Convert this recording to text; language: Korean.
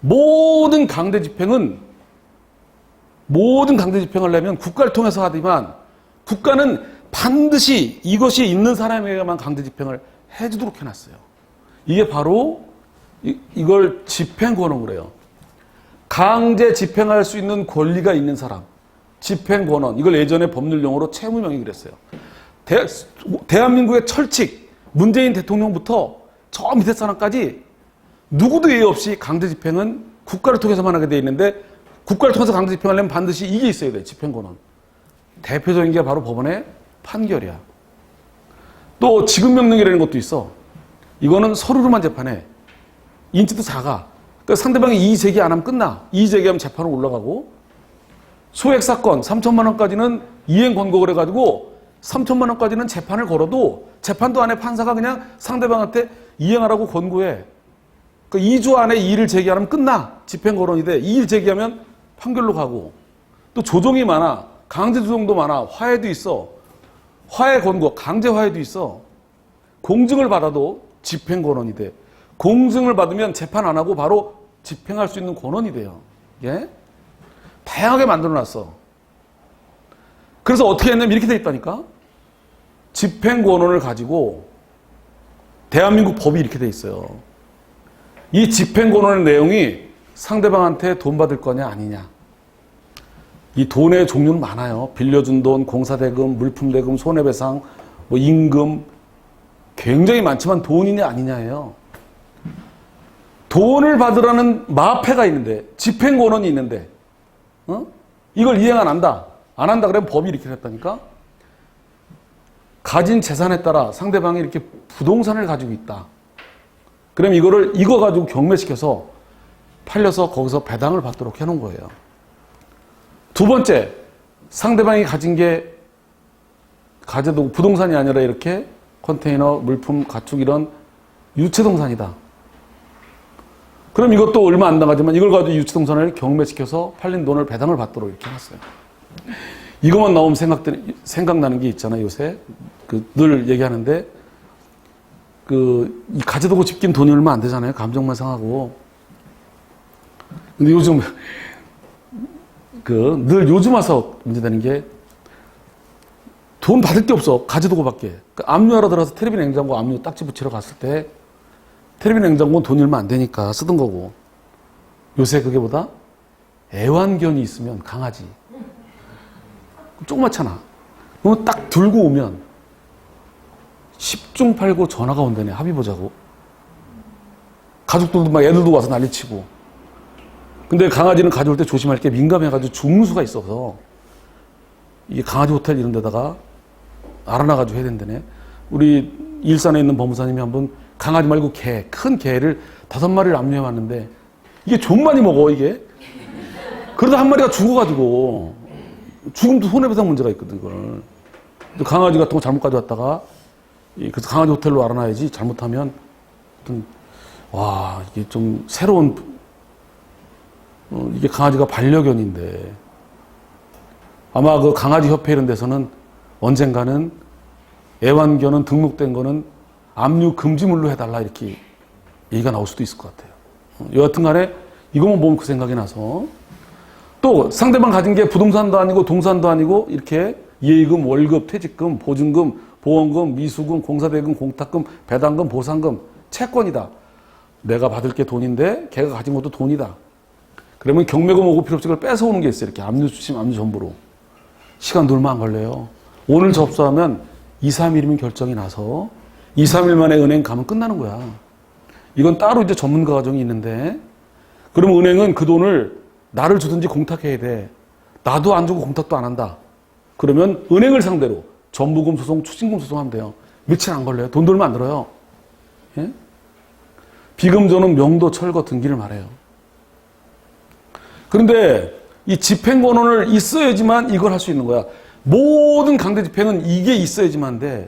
모든 강제 집행은 모든 강제 집행을 내면 국가를 통해서 하지만 국가는 반드시 이것이 있는 사람에게만 강제 집행을 해주도록 해놨어요. 이게 바로 이, 이걸 집행 권한을 해요. 강제 집행할 수 있는 권리가 있는 사람, 집행 권한. 이걸 예전에 법률 용어로 채무 명이 그랬어요. 대, 대한민국의 철칙, 문재인 대통령부터 저 밑에 사람까지 누구도 예의 없이 강제 집행은 국가를 통해서만 하게 돼 있는데 국가를 통해서 강제 집행하려면 반드시 이게 있어야 돼 집행 권한. 대표적인 게 바로 법원의 판결이야. 또 지급 명령이라는 것도 있어. 이거는 서류로만 재판해. 인지도 작아. 그러니까 상대방이 이의 제기 안 하면 끝나. 이의 제기하면 재판으로 올라가고 소액 사건 3천만 원까지는 이행 권고를 해가지고 3천만 원까지는 재판을 걸어도 재판도 안에 판사가 그냥 상대방한테 이행하라고 권고해. 그 2주 안에 이의를 제기하면 끝나. 집행 거론이 돼. 이의를 제기하면 판결로 가고. 또 조정이 많아. 강제 조정도 많아. 화해도 있어. 화해 권고, 강제 화해도 있어. 공증을 받아도 집행 권한이 돼. 공증을 받으면 재판 안 하고 바로 집행할 수 있는 권한이 돼요. 예? 다양하게 만들어 놨어. 그래서 어떻게 했냐면 이렇게 돼 있다니까? 집행 권한을 가지고 대한민국 법이 이렇게 돼 있어요. 이 집행 권한의 내용이 상대방한테 돈 받을 거냐 아니냐. 이 돈의 종류는 많아요. 빌려준 돈, 공사대금, 물품대금, 손해배상, 뭐 임금 굉장히 많지만 돈이냐 아니냐예요. 돈을 받으라는 마패가 있는데 집행 권한이 있는데 어? 이걸 이행 안 한다. 안 한다 그러면 법이 이렇게 됐다니까. 가진 재산에 따라 상대방이 이렇게 부동산을 가지고 있다. 그럼 이거를 이거 가지고 경매시켜서 팔려서 거기서 배당을 받도록 해놓은 거예요. 두 번째, 상대방이 가진 게 가재도 부동산이 아니라 이렇게 컨테이너, 물품, 가축 이런 유체동산이다. 그럼 이것도 얼마 안 나가지만 이걸 가지고 유체동산을 경매시켜서 팔린 돈을 배당을 받도록 이렇게 해놨어요. 이것만 나오면 생각 생각나는 게 있잖아요, 요새. 그 늘 얘기하는데, 그, 이 가재도고 집긴 돈이 얼마 안 되잖아요. 감정만 상하고. 근데 요즘, 그, 늘 요즘 와서 문제되는 게, 돈 받을 게 없어. 가재도고 밖에. 그 압류하러 들어가서 테레비 냉장고 압류 딱지 붙이러 갔을 때, 테레비 냉장고는 돈이 얼마 안 되니까 쓰던 거고. 요새 그게 보다 애완견이 있으면 강아지. 조그맣잖아. 그러면 딱 들고 오면 10중 팔고 전화가 온다네. 합의 보자고. 가족들도 막 애들도 와서 난리치고. 근데 강아지는 가져올 때 조심할 게 민감해가지고 죽는 수가 있어서 이게 강아지 호텔 이런 데다가 알아놔가지고 해야 된다네. 우리 일산에 있는 법무사님이 한번 강아지 말고 개, 큰 개를 다섯 마리를 압류해 왔는데 이게 좀 많이 먹어, 이게. 그러다 한 마리가 죽어가지고 죽음도 손해배상 문제가 있거든, 이걸. 강아지 같은 거 잘못 가져왔다가 이 그래서 강아지 호텔로 알아놔야지 잘못하면 어떤 와 이게 좀 새로운 어, 이게 강아지가 반려견인데 아마 그 강아지 협회 이런 데서는 언젠가는 애완견은 등록된 거는 압류 금지물로 해달라 이렇게 얘기가 나올 수도 있을 것 같아요. 어, 여하튼간에 이것만 보면 그 생각이 나서 또 상대방 가진 게 부동산도 아니고 동산도 아니고 이렇게 예의금, 월급, 퇴직금, 보증금, 보험금, 미수금, 공사대금, 공탁금, 배당금, 보상금, 채권이다. 내가 받을 게 돈인데 걔가 가진 것도 돈이다. 그러면 경매금 오고 필요없을 뺏어오는 게 있어요. 이렇게 압류 수심, 압류 전부로. 시간도 얼마 안 걸려요. 오늘 접수하면 2, 3일이면 결정이 나서 2, 3일 만에 은행 가면 끝나는 거야. 이건 따로 이제 전문가 과정이 있는데 그럼 은행은 그 돈을 나를 주든지 공탁해야 돼. 나도 안 주고 공탁도 안 한다. 그러면 은행을 상대로 전부금 소송, 추징금 소송 하면 돼요. 며칠 안 걸려요. 돈도 얼마 안 들어요. 예? 비금조는 명도, 철거, 등기를 말해요. 그런데 이 집행권한을 있어야지만 이걸 할 수 있는 거야. 모든 강제 집행은 이게 있어야지만 돼.